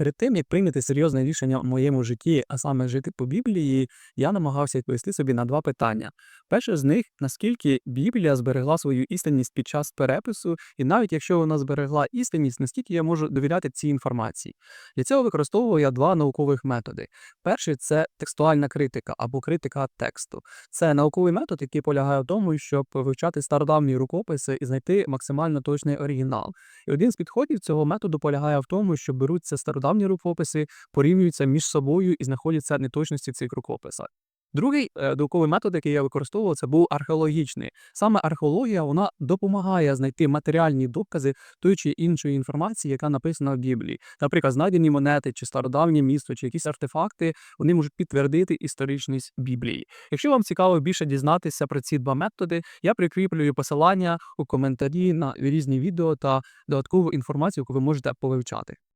Перед тим, як прийняти серйозне рішення в моєму житті, а саме жити по Біблії, я намагався відповісти собі на два питання. Перше з них наскільки Біблія зберегла свою істинність під час перепису, і навіть якщо вона зберегла істинність, наскільки я можу довіряти цій інформації. Для цього використовую я два наукових методи. Перший це текстуальна критика або критика тексту. Це науковий метод, який полягає в тому, щоб вивчати стародавні рукописи і знайти максимально точний оригінал. І один з підходів цього методу полягає в тому, що беруться стародавні рукописи, порівнюються між собою і знаходяться неточності цих рукописах. Другий е, науковий метод, який я використовував, це був археологічний. Саме археологія вона допомагає знайти матеріальні докази тої чи іншої інформації, яка написана в Біблії. Наприклад, знайдені монети, чи стародавнє місто, чи якісь артефакти, вони можуть підтвердити історичність Біблії. Якщо вам цікаво більше дізнатися про ці два методи, я прикріплюю посилання у коментарі на різні відео та додаткову інформацію, яку ви можете повивчати.